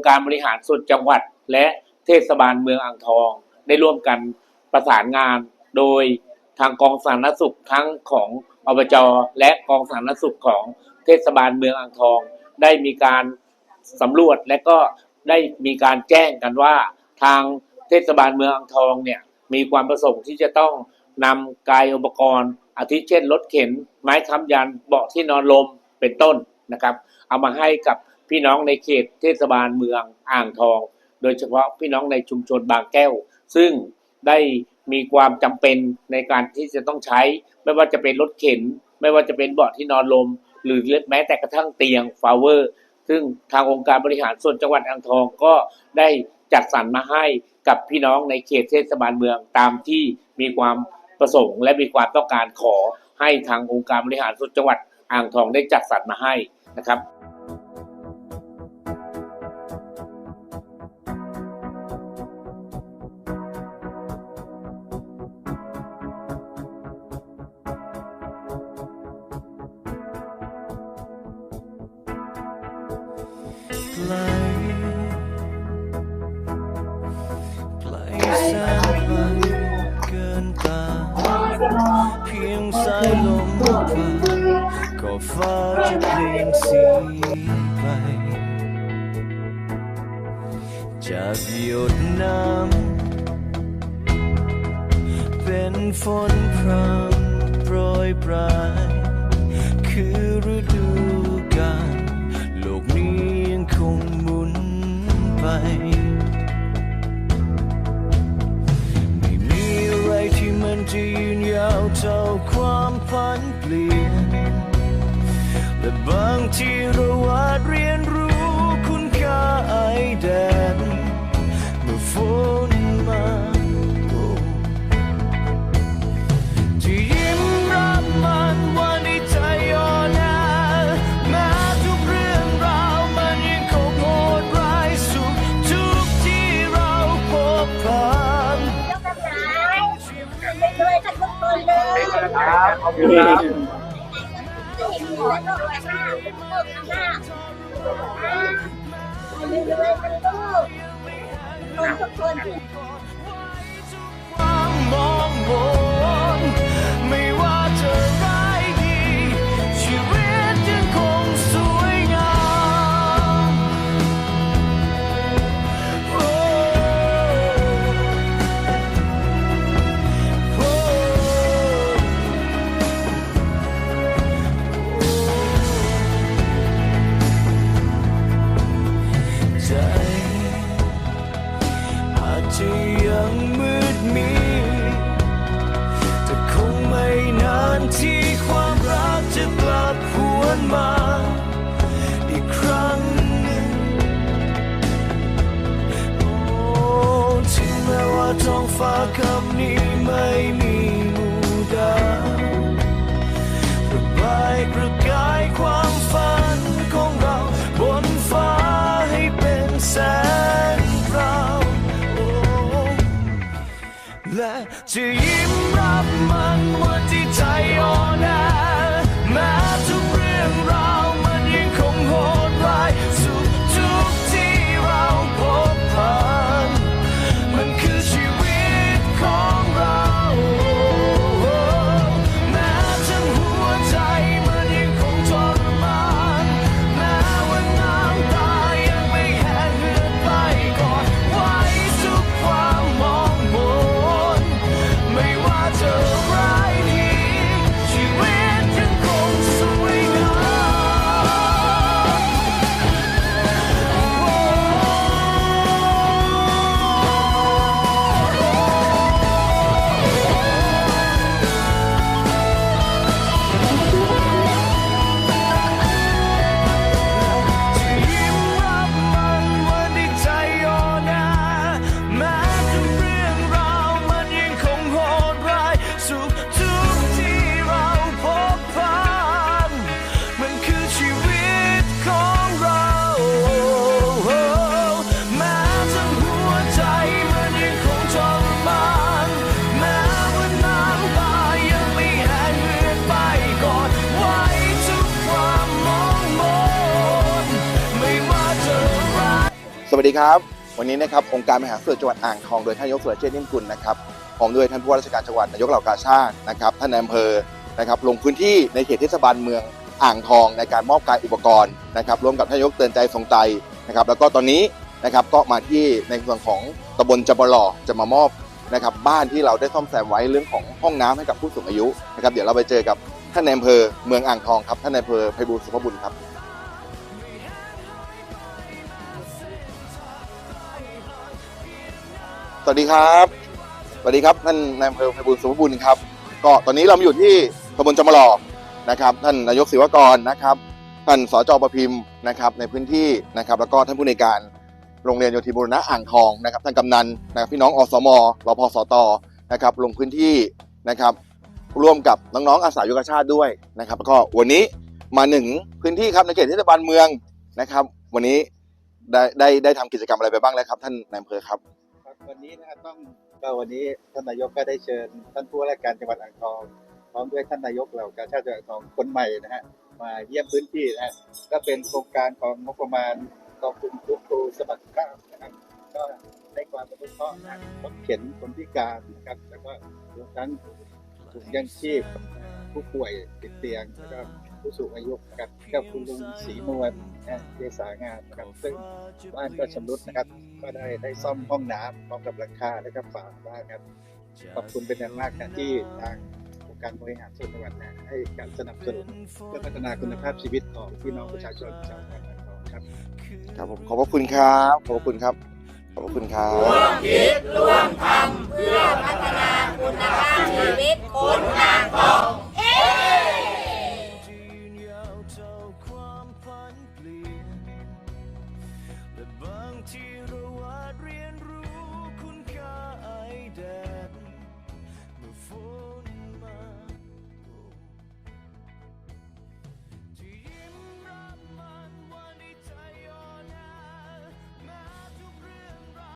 ค์การบริหารส่วนจังหวัด และเทศบาลเมืองอ่างทอง ได้ร่วมกันประสานงานโดยทางกองสาธารณสุขทั้งของอบจและกองสาธารณสุขของเทศบาลเมืองอ่างทอง ได้มีการสำรวจและก็ได้มีการแจ้งกันว่า ทางเทศบาลเมืองอ่างทองเนี่ยมีความประสงค์ที่จะต้องนำกายอุปกรณ์ อาทิเช่นรถเข็น ไม้ค้ำยันเบาะที่นอนลมเป็นต้นนะครับ เอามาให้กับ พี่น้องในเขตเทศบาลเมืองอ่างทอง โดยเฉพาะพี่น้องในชุมชนบางแก้ว ซึ่งได้มีความจำเป็นในการที่จะต้องใช้ ไม่ว่าจะเป็นรถเข็น ไม่ว่าจะเป็นเบาะที่นอนลม หรือแม้แต่กระทั่งเตียงฟาเวอร์ ซึ่งทางองค์การบริหารส่วนจังหวัดอ่างทองก็ได้จัดสรรมาให้กับพี่น้องในเขตเทศบาลเมืองตามที่มีความประสงค์ และมีความต้องการขอให้ทางองค์การบริหารส่วนจังหวัดอ่างทองได้จัดสรรมาให้นะครับ ไกลไกลแสนไกลเกินตา เพียงสายลมพัดก็ฟ้าจะเปลี่ยนสีไป จากหยดน้ำเป็นฝนพรำโปรยปลาย คือฤดูกาล งหมุนไป ไม่มีอะไรที่มันจะยืนยาวเท่าความผันเปลี่ยน และบางทีเราอาจเรียน คนเลยครับขอบคุณครับทุกคน นานที่ความรักจะกลับหวนมาอีกครั้งหนึ่งโอ้ถึงแม้ว่าท้องฟ้าคำนี้ไม่มีหมู่ดาวประบายประกายความฝันของเราบนฟ้าให้เป็นแสงเราและจะ วัสดีครับ วันนี้นะครับองค์การมหาส่วนจังหวัดอ่างทองโดยท่านนายกสุรเชษฐ์นิ่มกุลนะครับพร้อมด้วยท่านผู้ว่าราชการจังหวัดนายกเหล่ากาชาตินะครับท่านนายอำเภอนะครับลงพื้นที่ในเขตเทศบาลเมืองอ่างทองในการมอบกายอุปกรณ์นะครับร่วมกับท่านนายกเตือนใจทรงใจนะครับแล้วก็ตอนนี้นะครับก็มาที่ในส่วนของตำบลจบลอจะมามอบนะครับบ้านที่เราได้ซ่อมแซมไว้เรื่องของห้องน้ำให้กับผู้สูงอายุนะครับเดี๋ยวเราไปเจอกับท่านนายอำเภอเมืองอ่างทองครับท่านนายอำเภอไพบูลสุภบุญครับ วัสดีครับ สวัสดีครับท่านนายอำเภอไพบูลย์สุภบุญครับ ก็ตอนนี้เรามาอยู่ที่ตำบลจำมะลอนะครับ ท่านนายกศิวกรนะครับ ท่านสจประพิมพ์นะครับในพื้นที่นะครับ แล้วก็ท่านผู้ในการโรงเรียนโยธิบูรณะอ่างทองนะครับ ท่านกำนันนะครับพี่น้องอสมรพสตนะครับ ลงพื้นที่นะครับ ร่วมกับน้องๆอาสายุกชาติด้วยนะครับ แล้วก็วันนี้มาหนึ่งพื้นที่ครับในเขตเทศบาลเมืองนะครับ วันนี้ได้ได้ได้ทำกิจกรรมอะไรไปบ้างแล้วครับ ท่านนายอำเภอครับ วันนี้นะครับต้องก็วันนี้ท่านนายกก็ได้เชิญ ท่านผู้ว่าราชการจังหวัดอ่างทองพร้อมด้วยท่านนายกเหล่ากาชาติจังหวัดอ่างทองคนใหม่นะฮะมาเยี่ยมพื้นที่นะฮะก็เป็นโครงการของงบประมาณกองทุนฟื้นฟูสมัครข้าวนะครับก็ได้ความอนุเคราะห์นะรถเข็นคนพิการนะครับแล้วก็รวมทั้งถุงยังชีพผู้ป่วยติดเตียงแล้วก็ ผู้สูงอายุนะครับกับคุณลุงศรีนวลนะเจสางามนะครับซึ่งบ้านก็ชำรุดนะครับ ก็ได้ได้ซ่อมห้องน้ำพร้อมกับหลังคาและก็ฝาบ้านครับขอบคุณเป็นอย่างมากนะที่ทางองค์การบริหารส่วนจังหวัดนะให้การสนับสนุนเพื่อพัฒนาคุณภาพชีวิตของพี่น้องประชาชนชาวจังหวัดครับครับผมขอบพระคุณครับขอบพระคุณครับขอบพระคุณครับชีวิตคนอ่างทอ